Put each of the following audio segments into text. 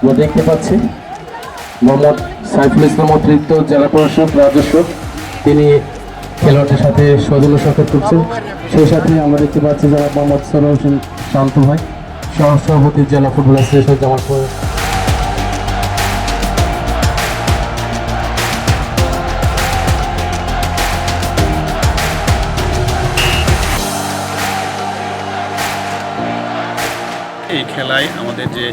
আমরা দেখতে পাচ্ছি মোহাম্মদ সাইফুল ইসলাম অতিরিক্ত জেলা প্রশাসক, রাজস্ব। তিনি খেলোয়াড়দের সাথে সৌজন্য সাক্ষাৎ করছেন। সেই সাথে আমরা দেখতে পাচ্ছি যারা মোহাম্মদ সরোর হোসেন শান্ত ভাই সহ সভাপতি জেলা ফুটবল অ্যাসোসিয়েশন জামালপুর এই খেলায় আমাদের যে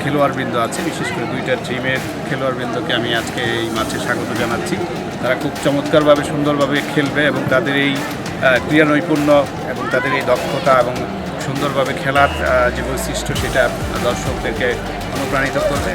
খেলোয়াড়বৃন্দ আছে, বিশেষ করে দুইটা টিমের খেলোয়াড়বৃন্দকে আমি আজকে এই মাঠে স্বাগত জানাচ্ছি। তারা খুব চমৎকারভাবে, সুন্দরভাবে খেলবে এবং তাদের এই ক্রীড়া নৈপুণ্য এবং তাদের এই দক্ষতা এবং সুন্দরভাবে খেলার যে বৈশিষ্ট্য সেটা দর্শকদেরকে অনুপ্রাণিত করবে।